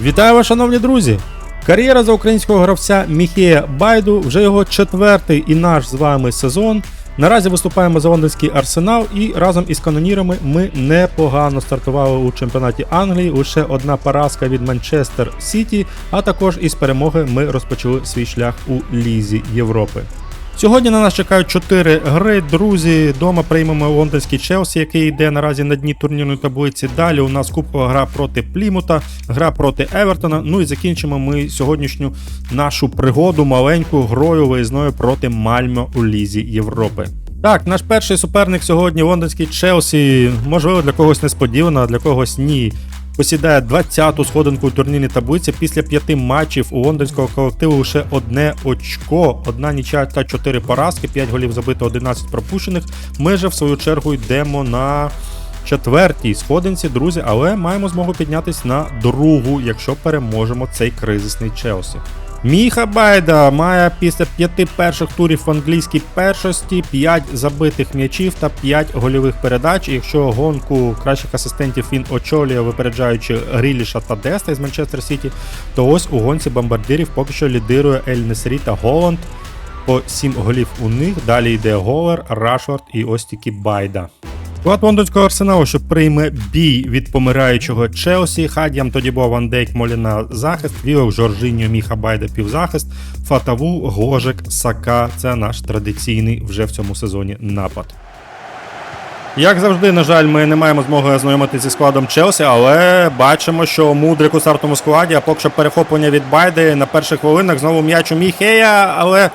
Вітаю вас, шановні друзі! Кар'єра за українського гравця Міхея Байду вже його четвертий і наш з вами сезон. Наразі виступаємо за лондонський арсенал, і разом із канонірами ми непогано стартували у чемпіонаті Англії. Лише одна поразка від Манчестер Сіті, а також із перемоги ми розпочали свій шлях у Лізі Європи. Сьогодні на нас чекають 4 гри. Друзі, дома приймемо лондонський Челсі, який йде наразі на дні турнірної таблиці. Далі у нас купова гра проти Плімута, гра проти Евертона. Ну і закінчимо ми сьогоднішню нашу пригоду маленьку грою виїзною проти Мальмо у Лізі Європи. Так, наш перший суперник сьогодні лондонський Челсі. Можливо, для когось несподівано, а для когось ні. Посідає 20-ту сходинку у турнірній таблиці. Після п'яти матчів у лондонського колективу лише одне очко, одна нічия та чотири поразки, 5 голів забито, 11 пропущених. Ми же в свою чергу йдемо на четвертій сходинці, друзі, але маємо змогу піднятись на другу, якщо переможемо цей кризисний Челсі. Міха Байда має після п'яти перших турів в англійській першості 5 забитих м'ячів та 5 гольових передач. Якщо гонку кращих асистентів він очолює, випереджаючи Гріліша та Деста із Манчестер Сіті, то ось у гонці бомбардирів поки що лідирує Ель Несрі та Голланд. По 7 голів у них. Далі йде Голер, Рашфорд і ось тільки Байда. Склад лондонського арсеналу, що прийме бій від помираючого Челсі, Хадям тоді був Ван Дейк, Моліна захист, Вілок, Жоржиньо, Міха Байда півзахист, Фатаву, Гожик, Сака. Це наш традиційний вже в цьому сезоні напад. Як завжди, на жаль, ми не маємо змоги ознайомитися зі складом Челсі, але бачимо, що мудрик у стартовому складі, а поки що перехоплення від Байди на перших хвилинах знову м'яч у Міхея, але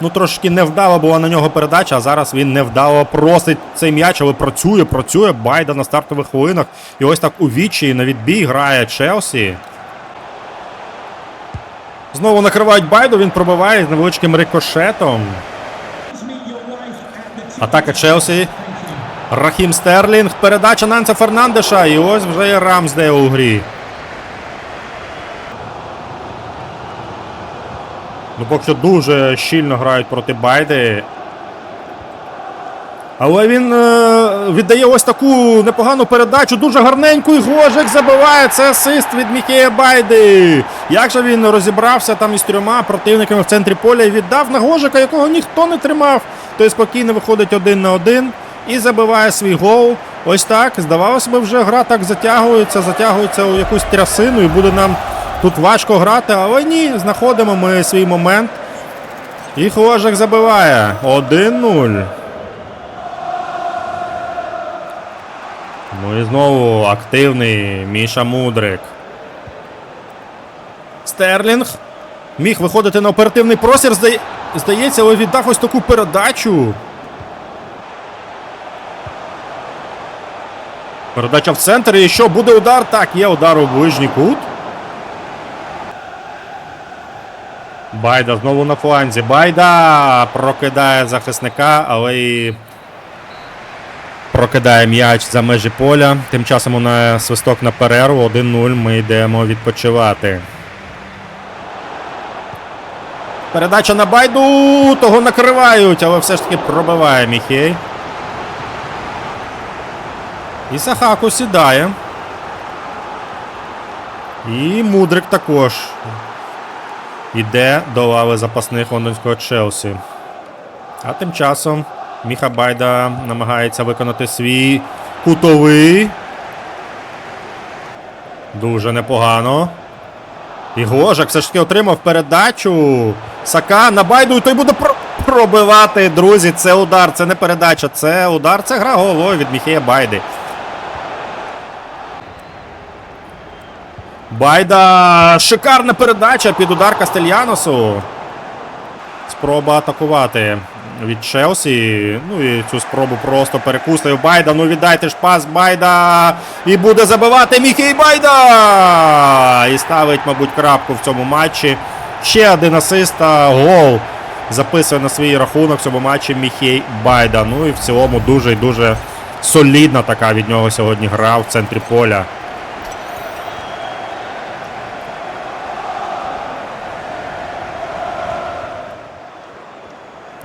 ну трошки невдало була на нього передача, а зараз він невдало просить цей м'яч, але працює, працює Байда на стартових хвилинах. І ось так у вічі на відбій грає Челсі. Знову накривають Байду, він пробиває з невеличким рикошетом. Атака Челсі. Рахім Стерлінг. Передача Нанса Фернандеша. І ось вже і Рамсдейл у грі. Ну, поки що дуже щільно грають проти Байди. Але він е, віддає ось таку непогану передачу, дуже гарненьку, і Гожик забиває. Це асист від Мікея Байди. Як же він розібрався там із трьома противниками в центрі поля і віддав на Гожика, якого ніхто не тримав. Той спокійно виходить один на один і забиває свій гол. Ось так. Здавалося б, вже гра так затягується, затягується у якусь трясину, і буде нам тут важко грати, але ні, знаходимо ми свій момент. І Хложик забиває 1-0. Ну і знову активний Міша Мудрик. Стерлінг. Міг виходити на оперативний простір, здається, але віддав ось таку передачу. Передача в центр. І що буде удар? Так, є удар у ближній кут. Байда знову на фланзі. Байда прокидає захисника, але і прокидає м'яч за межі поля. Тим часом у нас свисток на перерву. 1-0. Ми йдемо відпочивати. Передача на Байду. Того накривають, але все ж таки пробиває Міхей. І Сахаку сідає. І Мудрик також іде до лави запасних лондонського Челсі. А тим часом Міха Байда намагається виконати свій кутовий. Дуже непогано. І Гожак все ж таки отримав передачу. Сака на Байду, і той буде про- пробивати, друзі. Це удар, це не передача, це удар, це гра головою від Міхея Байди. Байда. Шикарна передача під удар Кастельяносу. Спроба атакувати від Челсі. Ну і цю спробу просто перекуслив Байда. Ну віддайте ж пас Байда. І буде забивати Міхей Байда. І ставить, мабуть, крапку в цьому матчі. Ще один асист та гол. Записує на свій рахунок в цьому матчі Міхей Байда. Ну і в цілому дуже і дуже солідна така від нього сьогодні гра в центрі поля.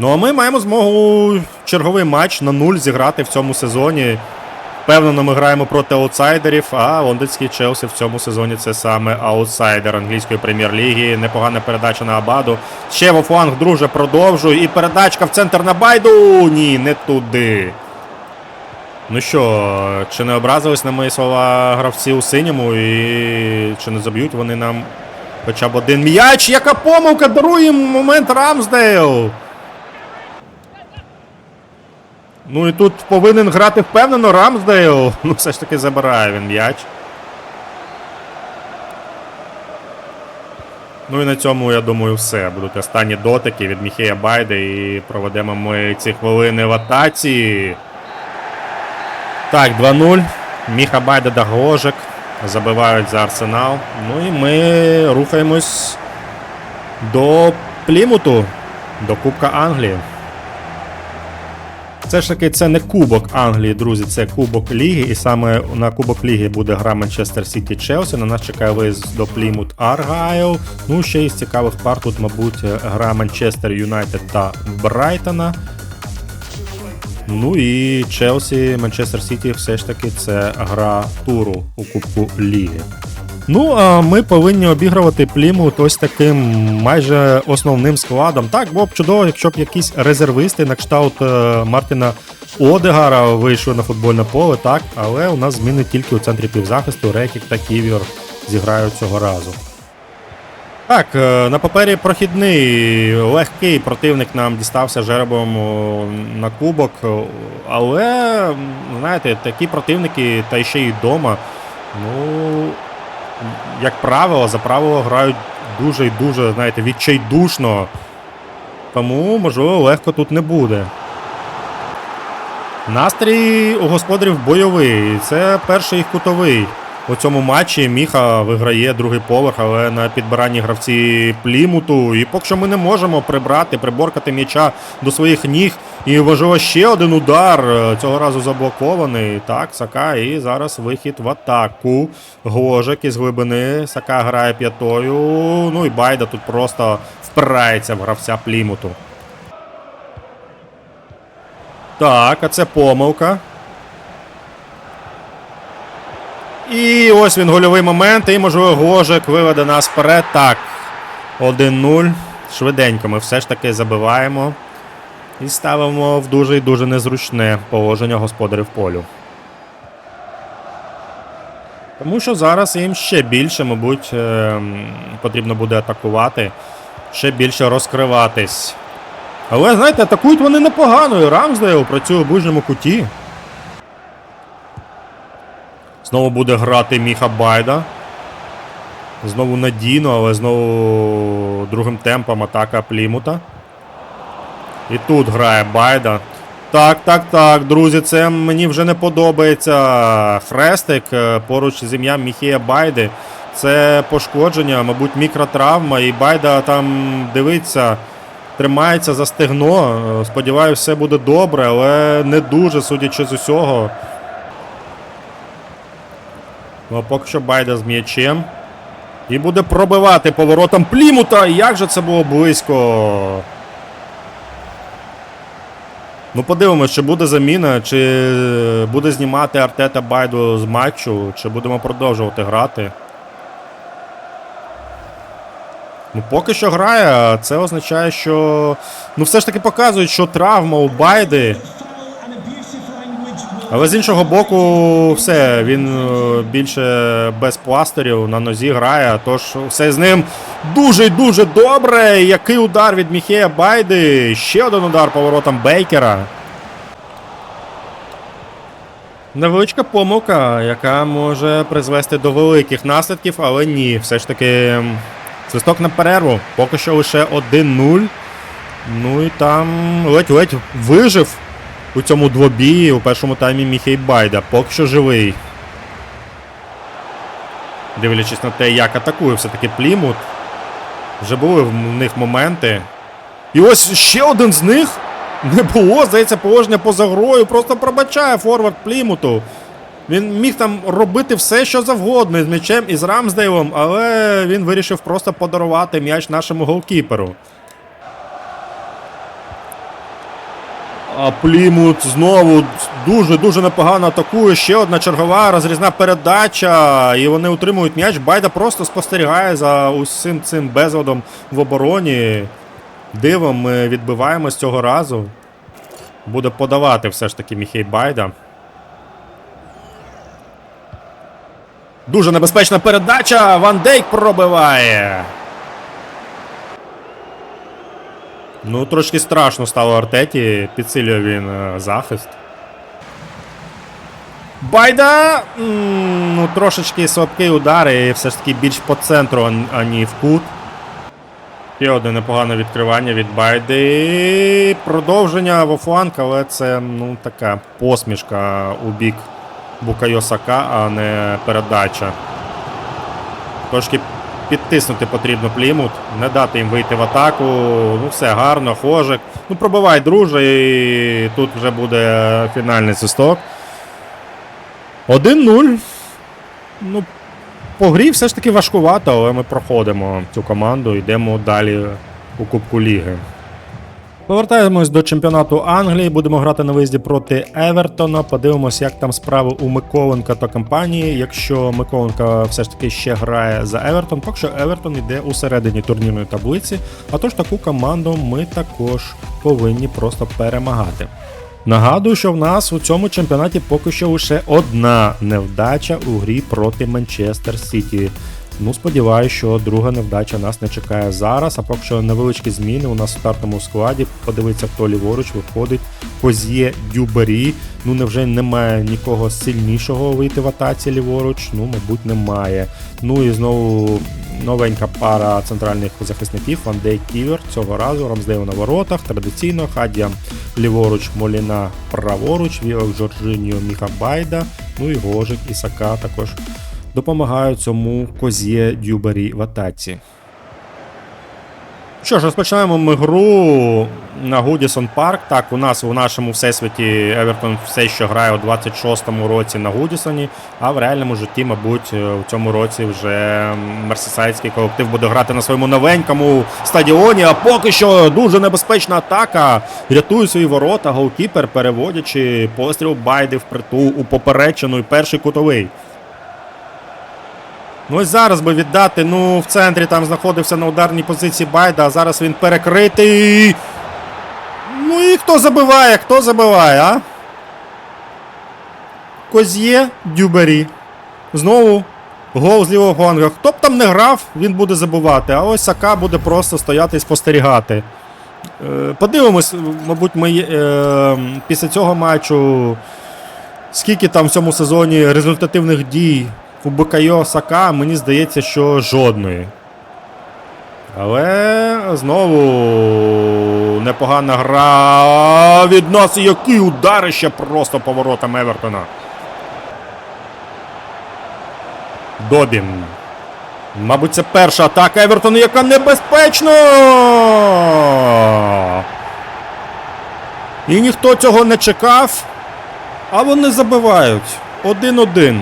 Ну а ми маємо змогу черговий матч на нуль зіграти в цьому сезоні. Впевнено, ми граємо проти аутсайдерів, а лондонський Челсі в цьому сезоні це саме аутсайдер англійської прем'єр-ліги. Непогана передача на Абаду. Ще во друже, продовжує. І передачка в центр на Байду. Ні, не туди. Ну що, чи не образились на мої слова гравці у синьому і чи не заб'ють вони нам хоча б один м'яч? Яка помилка дарує момент Рамсдейл. Ну і тут повинен грати впевнено Рамсдейл. Ну все ж таки забирає він м'яч. Ну і на цьому, я думаю, все. Будуть останні дотики від Міхея Байди і проведемо ми ці хвилини в атаці. Так, 2-0. Міха Байда да Гложик. Забивають за арсенал. Ну і ми рухаємось до Плімуту, до Кубка Англії. Все ж таки, це не Кубок Англії, друзі, це Кубок Ліги. І саме на Кубок Ліги буде гра Манчестер Сіті Челсі. На нас чекає виїзд до Плімут Аргайл. Ну, ще із цікавих пар тут, мабуть, гра Манчестер Юнайтед та Брайтона. Ну і Челсі, Манчестер Сіті все ж таки це гра туру у Кубку Ліги. Ну, а ми повинні обігрувати Плімут ось таким майже основним складом. Так, було б чудово, якщо б якісь резервисти на кшталт е, Мартіна Одегара вийшли на футбольне поле, так, але у нас зміни тільки у центрі півзахисту, Рекік та Ківір зіграють цього разу. Так, е, на папері прохідний. Легкий противник нам дістався жеребом на кубок, але, знаєте, такі противники, та ще й вдома, ну, як правило, за правило грають дуже і дуже, знаєте, відчайдушно. Тому, можливо, легко тут не буде. Настрій у господарів бойовий. Це перший кутовий. У цьому матчі Міха виграє другий поверх, але на підбиранні гравці Плімуту. І поки що ми не можемо прибрати, приборкати м'яча до своїх ніг. І важливо ще один удар. Цього разу заблокований. Так, Сака. І зараз вихід в атаку. Гложик із глибини. Сака грає п'ятою. Ну і Байда тут просто впирається в гравця Плімуту. Так, а це помилка. І ось він гольовий момент. І, можливо, Гложик виведе нас вперед. Так. 1-0. Швиденько ми все ж таки забиваємо. І ставимо в дуже і дуже незручне положення господарів полю. Тому що зараз їм ще більше, мабуть, ем, потрібно буде атакувати, ще більше розкриватись. Але, знаєте, атакують вони непогано. І Рамсдейл працює у ближньому куті. Знову буде грати Міха Байда. Знову надійно, але знову другим темпом атака Плімута. І тут грає Байда. Так, так, так, друзі, це мені вже не подобається. Хрестик е, поруч з ім'ям Міхія Байди. Це пошкодження, мабуть, мікротравма. І Байда там дивиться, тримається за стегно. Е, Сподіваюсь, все буде добре, але не дуже, судячи з усього. Ну, а поки що Байда з м'ячем. І буде пробивати поворотом Плімута. Як же це було близько. Ну, подивимось, чи буде заміна, чи буде знімати Артета Байду з матчу, чи будемо продовжувати грати. Ну, поки що грає, це означає, що. Ну, все ж таки показують, що травма у Байди. Але з іншого боку, все, він е, більше без пластирів на нозі грає, тож все з ним дуже дуже добре. Який удар від Міхея Байди. Ще один удар поворотом Бейкера. Невеличка помилка, яка може призвести до великих наслідків, але ні. Все ж таки свисток на перерву. Поки що лише 1-0. Ну і там ледь-ледь вижив у цьому двобії у першому таймі Міхей Байда. Поки що живий. Дивлячись на те, як атакує все-таки Плімут. Вже були в них моменти. І ось ще один з них не було, здається, положення поза грою. Просто пробачає форвард Плімуту. Він міг там робити все, що завгодно із м'ячем і з Рамсдейлом, але він вирішив просто подарувати м'яч нашому голкіперу. А Плімут знову дуже-дуже непогано атакує. Ще одна чергова розрізна передача. І вони утримують м'яч. Байда просто спостерігає за усім цим безладом в обороні. Дивом ми відбиваємось цього разу. Буде подавати все ж таки Міхей Байда. Дуже небезпечна передача. Ван Дейк пробиває. Ну, трошки страшно стало Артеті. Підсилює він е, захист. Байда! Ну, трошечки слабкий удар і все ж таки більш по центру, ані в кут. Ще одне непогане відкривання від Байди. Продовження в офланг, але це ну, така посмішка у бік Букайо Сака, а не передача. Трошки підтиснути потрібно Плімут, не дати їм вийти в атаку. Ну все гарно, хожик. Ну пробивай, друже, і тут вже буде фінальний свисток. 1-0. Ну, по грі все ж таки важкувато, але ми проходимо цю команду, йдемо далі у Кубку Ліги. Повертаємось до чемпіонату Англії. Будемо грати на виїзді проти Евертона. Подивимось, як там справи у Миколенка та компанії. Якщо Миколенка все ж таки ще грає за Евертон, поки що Евертон йде у середині турнірної таблиці. А тож таку команду ми також повинні просто перемагати. Нагадую, що в нас у цьому чемпіонаті поки що лише одна невдача у грі проти Манчестер Сіті. Ну, сподіваюся, що друга невдача нас не чекає зараз. А поки що невеличкі зміни у нас в стартовому складі. Подивиться, хто ліворуч виходить. Позє Дюбері. Ну невже немає нікого сильнішого вийти в атаці ліворуч? Ну, мабуть, немає. Ну і знову новенька пара центральних захисників Ван Дейк Ківер. Цього разу Рамсдейл на воротах. Традиційно Хадія ліворуч, Моліна праворуч, Вілок Жоржиньо Міха Байда. Ну і Гожик і Сака також допомагають цьому козє Дюбері в атаці. Що ж, розпочинаємо ми гру на Гудісон Парк. Так, у нас у нашому всесвіті Евертон все ще грає у 26-му році на Гудісоні, а в реальному житті, мабуть, у цьому році вже мерсисайдський колектив буде грати на своєму новенькому стадіоні. А поки що дуже небезпечна атака. Рятує свої ворота, голкіпер, переводячи постріл Байди впритул у поперечину і перший кутовий. Ну ось зараз би віддати. Ну, в центрі там знаходився на ударній позиції Байда, а зараз він перекритий. Ну і хто забиває? Хто забиває, а? Коз'є Дюбері. Знову гол з лівого фланга. Хто б там не грав, він буде забивати. А ось Сака буде просто стояти і спостерігати. Е, Подивимось, мабуть, ми е, після цього матчу. Скільки там в цьому сезоні результативних дій у Букайо Сака, мені здається, що жодної. Але знову непогана гра від нас. І які ударище просто поворотом Евертона. Добін. Мабуть, це перша атака Евертону, яка небезпечна. І ніхто цього не чекав. А вони забивають. Один-один.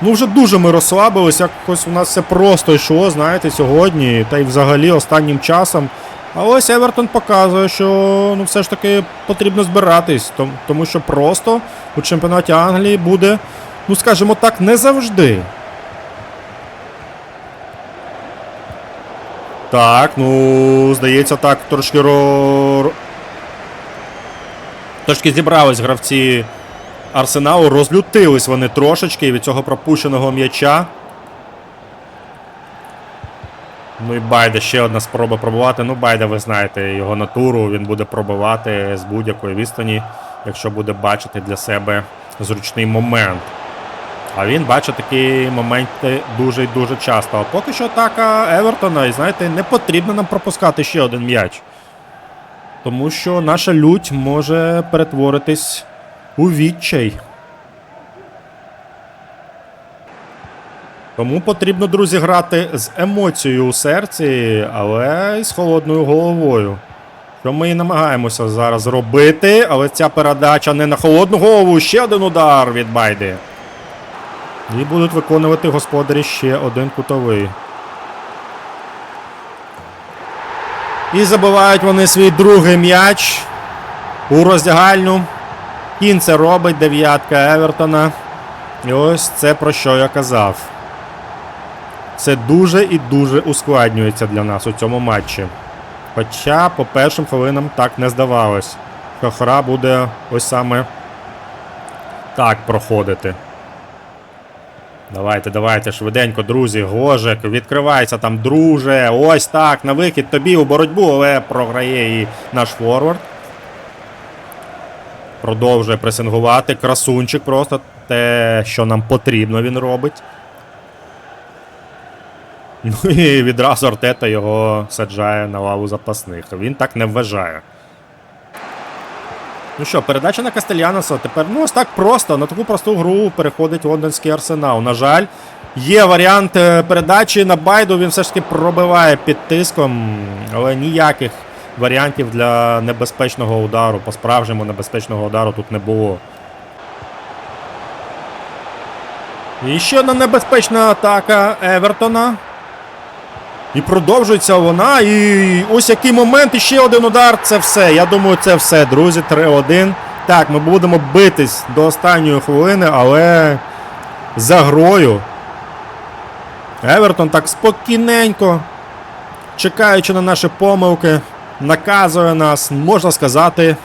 Ну, вже дуже ми розслабились, якось у нас все просто йшло, знаєте, сьогодні, та й взагалі останнім часом. А ось Евертон показує, що ну, все ж таки потрібно збиратись, тому що просто у чемпіонаті Англії буде, ну скажімо так, не завжди. Так, ну, здається, так, трошки ро... Трошки зібрались гравці Арсеналу, розлютились вони трошечки від цього пропущеного м'яча. Ну і Байда ще одна спроба пробувати. Ну, Байда, ви знаєте, його натуру, він буде пробивати з будь-якої відстані, якщо буде бачити для себе зручний момент. А він бачить такі моменти дуже і дуже часто. А поки що атака Евертона, і знаєте, не потрібно нам пропускати ще один м'яч. Тому що наша лють може перетворитись у відчай. Тому потрібно, друзі, грати з емоцією у серці, але й з холодною головою. Що ми і намагаємося зараз робити, але ця передача не на холодну голову. Ще один удар від Байди. І будуть виконувати господарі ще один кутовий. І забивають вони свій другий м'яч. у роздягальню. Кін це робить дев'ятка Евертона. І ось це про що я казав. Це дуже і дуже ускладнюється для нас у цьому матчі. Хоча по першим хвилинам так не здавалось. що гра буде ось саме так проходити. Давайте, давайте, швиденько, друзі. Гожик, відкривається там, друже. Ось так, на вихід тобі у боротьбу, але програє і наш форвард. Продовжує пресингувати. Красунчик просто те, що нам потрібно, він робить. Ну і відразу Артета його саджає на лаву запасних. Він так не вважає. Ну що, передача на Кастельяноса. Тепер ну ось так просто. На таку просту гру переходить лондонський арсенал. На жаль, є варіант е, передачі на Байду. Він все ж таки пробиває під тиском, але ніяких варіантів для небезпечного удару, по-справжньому небезпечного удару тут не було. І ще одна небезпечна атака Евертона. І продовжується вона. І ось який момент, і ще один удар. Це все. Я думаю, це все, друзі. 3-1. Так, ми будемо битись до останньої хвилини, але за грою. Евертон так спокійненько, чекаючи на наші помилки, наказує нас, можна сказати,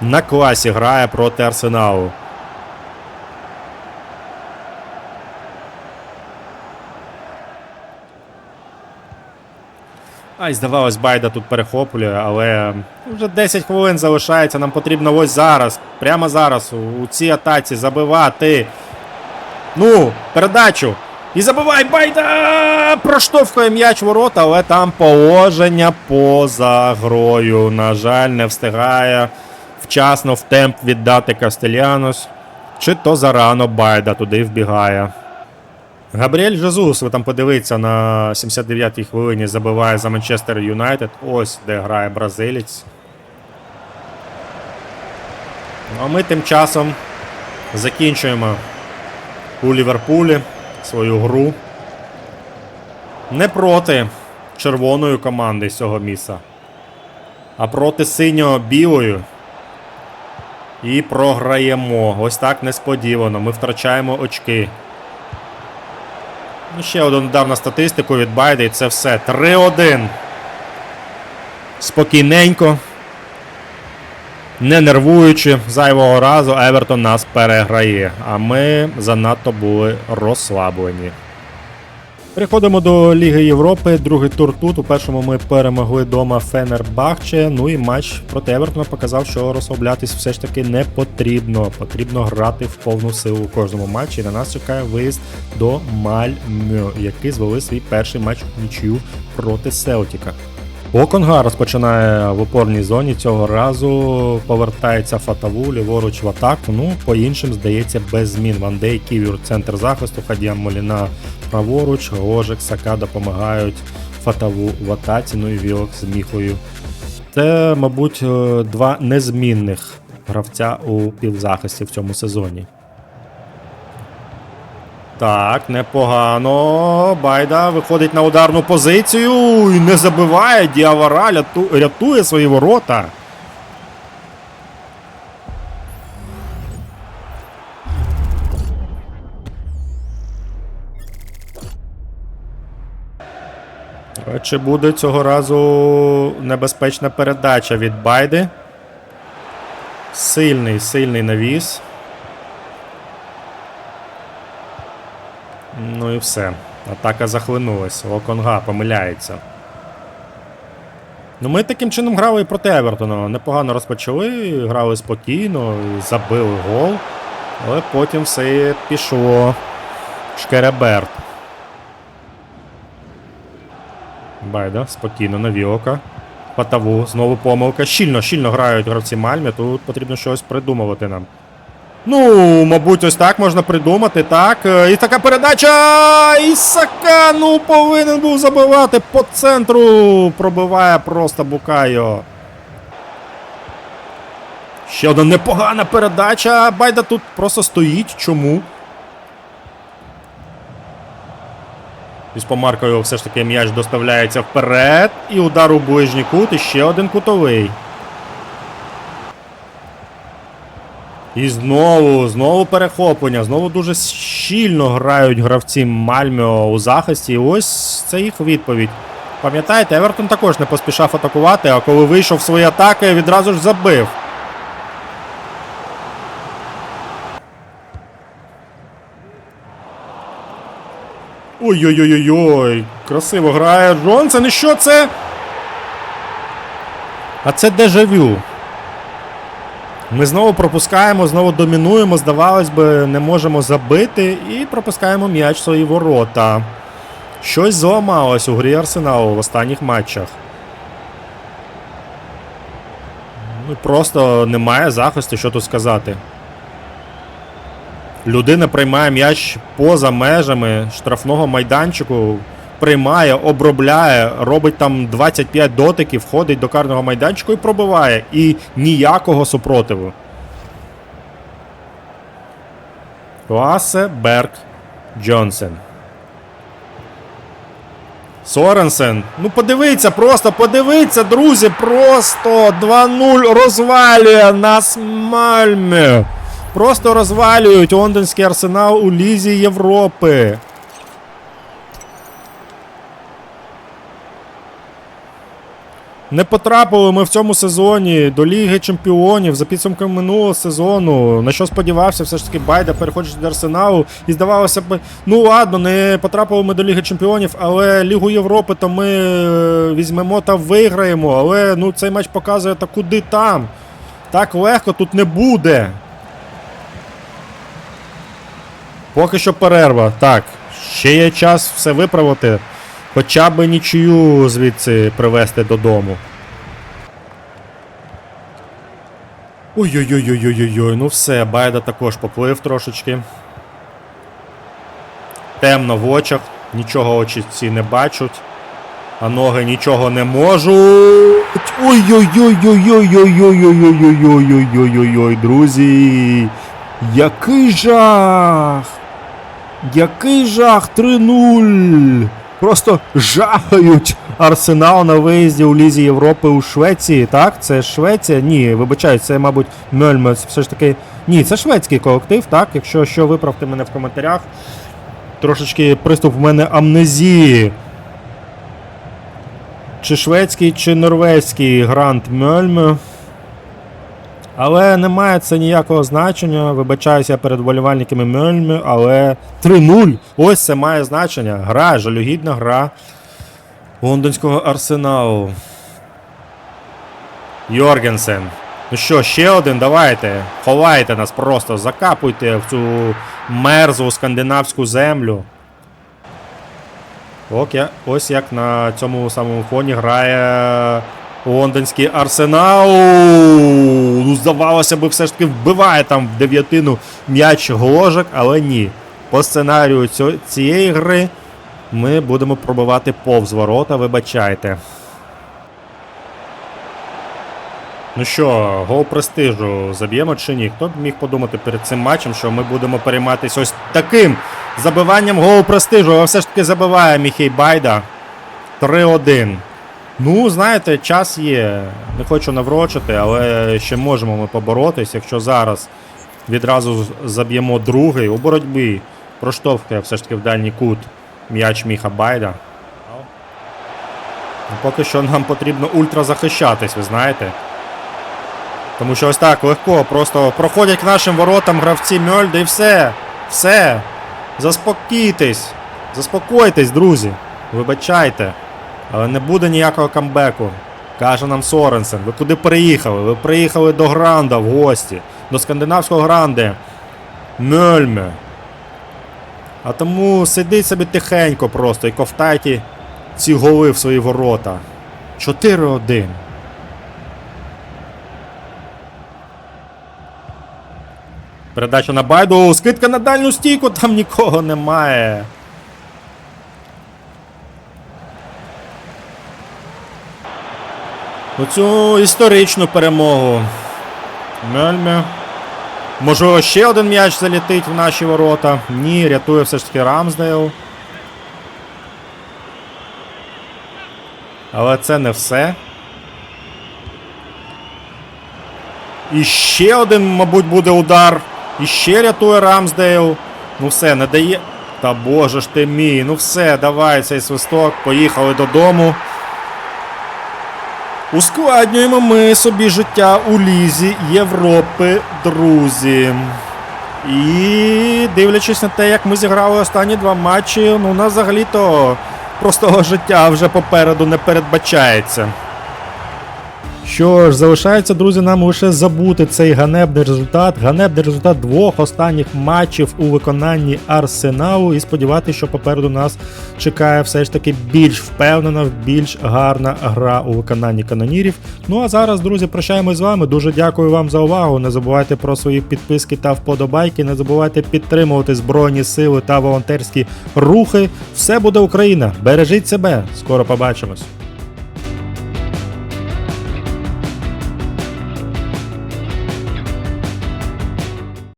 на класі грає проти Арсеналу. Ай, здавалось, Байда тут перехоплює, але вже 10 хвилин залишається. Нам потрібно ось зараз, прямо зараз, у, цій атаці забивати. Ну, передачу. І забивай Байда! Проштовхує м'яч ворота, але там положення поза грою. На жаль, не встигає вчасно в темп віддати Кастелянос. Чи то зарано Байда туди вбігає. Габріель Жезус, ви там подивіться, на 79-й хвилині забиває за Манчестер Юнайтед. Ось де грає бразилець. Ну, а ми тим часом закінчуємо у Ліверпулі свою гру. Не проти червоної команди цього місця, а проти синьо-білої. І програємо. Ось так несподівано. Ми втрачаємо очки. Ну, Ще один удар на статистику від Байда і це все. 3-1. Спокійненько. Не нервуючи зайвого разу, Евертон нас переграє. А ми занадто були розслаблені. Переходимо до Ліги Європи. Другий тур тут. У першому ми перемогли дома Фенербахче. Ну і матч проти Евертона показав, що розслаблятись все ж таки не потрібно. Потрібно грати в повну силу у кожному матчі. На нас чекає виїзд до Мальмьо, які звели свій перший матч у нічию проти Селтіка. Оконга розпочинає в опорній зоні. Цього разу повертається Фатаву ліворуч в атаку. Ну, по іншим, здається, без змін. Вандей, Ківюр, центр захисту, Хадіан Моліна праворуч, Ложик, Сака допомагають Фатаву в атаці, ну і Вілок з Міхою. Це, мабуть, е, два незмінних гравця у півзахисті в цьому сезоні. Так, непогано. Байда виходить на ударну позицію і не забиває. Діавара рятує свої ворота. Чи буде цього разу небезпечна передача від Байди? Сильний, сильний навіс. Ну і все. Атака захлинулась. Оконга помиляється. Ну, ми таким чином грали і проти Евертона. Непогано розпочали, грали спокійно, забили гол. Але потім все пішло. Шкереберт. Байда, спокійно, навіока. Патаву, знову помилка. Щільно, щільно грають гравці Мальмі, тут потрібно щось придумувати нам. Ну, мабуть, ось так можна придумати, так. Е, І така передача. Ісака, ну, повинен був забивати по центру. Пробиває просто Букайо. Ще одна непогана передача. Байда тут просто стоїть. Чому? Із помаркою все ж таки м'яч доставляється вперед. І удар у ближній кут, і ще один кутовий. І знову, знову перехоплення, знову дуже щільно грають гравці Мальмьо у захисті. І ось це їх відповідь. Пам'ятаєте, Евертон також не поспішав атакувати, а коли вийшов свої атаки, відразу ж забив. Ой-ой-ой-ой, красиво грає Джонсон. І що це? А це дежавю. Ми знову пропускаємо, знову домінуємо, здавалось би, не можемо забити і пропускаємо м'яч в свої ворота. Щось зламалось у грі Арсеналу в останніх матчах. Ну, просто немає захисту, що тут сказати. Людина приймає м'яч поза межами штрафного майданчику, приймає, обробляє, робить там 25 дотиків, входить до карного майданчику і пробиває. І ніякого супротиву. Ласе Берг Джонсен. Соренсен. Ну подивіться, просто подивіться, друзі. Просто 2-0 розвалює нас Мальме. Просто розвалюють лондонський арсенал у Лізі Європи. Не потрапили ми в цьому сезоні до Ліги Чемпіонів за підсумками минулого сезону. На що сподівався, все ж таки Байда переходить до Арсеналу. І здавалося б, ну ладно, не потрапили ми до Ліги Чемпіонів, але Лігу Європи то ми е, візьмемо та виграємо. Але ну цей матч показує, та куди там. Так легко тут не буде. Поки що перерва. Так, ще є час все виправити. Хоча б нічию звідси привезти додому. Ой-ой-ой-ой-ой-ой, ну все, Байда також поплив трошечки. Темно в очах, нічого очі ці не бачать, а ноги нічого не можуть. Ой-ой-ой-ой-ой-ой-ой-ой-ой-ой-ой-ой-ой-ой, друзі. Який жах! Який жах 3-0! Просто жахають Арсенал на виїзді у Лізі Європи у Швеції. Так, це Швеція? Ні, вибачаю, це, мабуть, Мельмес. Все ж таки. Ні, це шведський колектив, так. Якщо що, виправте мене в коментарях. Трошечки приступ в мене амнезії. Чи шведський, чи норвезький грант Мельме. Але не має це ніякого значення. Вибачаюся перед вболівальниками Мельми, але 3-0. Ось це має значення. Гра, жалюгідна гра лондонського арсеналу. Йоргенсен. Ну що, ще один, давайте. Ховайте нас просто, закапуйте в цю мерзлу скандинавську землю. Ок, я, ось як на цьому самому фоні грає лондонський арсенал. Ну, здавалося би, все ж таки вбиває там в дев'ятину м'яч гложок, але ні. По сценарію цієї гри ми будемо пробивати повз ворота, вибачайте. Ну що, гол престижу заб'ємо чи ні? Хто б міг подумати перед цим матчем, що ми будемо перейматися ось таким забиванням голу престижу, але все ж таки забиває Міхей Байда. 3-1. Ну, знаєте, час є. Не хочу наврочити, але ще можемо ми поборотись. Якщо зараз відразу заб'ємо другий у боротьбі, проштовхує все ж таки в дальній кут м'яч Міха Байда. Ну, Поки що нам потрібно ультра захищатись, ви знаєте. Тому що ось так легко, просто проходять к нашим воротам гравці Мьольда і все. Все. Заспокійтесь. Заспокойтесь, друзі. Вибачайте. Але не буде ніякого камбеку. Каже нам Соренсен. Ви куди приїхали? Ви приїхали до Гранда в гості. До скандинавського Гранде. Мьольме. А тому сидіть собі тихенько просто і ковтайте ці голи в свої ворота. 4-1. Передача на Байду. Скидка на дальню стійку, там нікого немає. Оцю історичну перемогу. Мельме. Можливо, ще один м'яч залітить в наші ворота. Ні, рятує все ж таки Рамсдейл. Але це не все. І ще один, мабуть, буде удар. І ще рятує Рамсдейл. Ну все, не дає. Та боже ж ти мій. Ну все, давай цей свисток. Поїхали додому. Ускладнюємо ми собі життя у Лізі Європи, друзі. І дивлячись на те, як ми зіграли останні два матчі, ну у нас взагалі-то простого життя вже попереду не передбачається. Що ж, залишається, друзі, нам лише забути цей ганебний результат. Ганебний результат двох останніх матчів у виконанні Арсеналу. І сподіватися, що попереду нас чекає все ж таки більш впевнена, більш гарна гра у виконанні канонірів. Ну а зараз, друзі, прощаємось з вами. Дуже дякую вам за увагу. Не забувайте про свої підписки та вподобайки. Не забувайте підтримувати Збройні сили та волонтерські рухи. Все буде Україна! Бережіть себе! Скоро побачимось!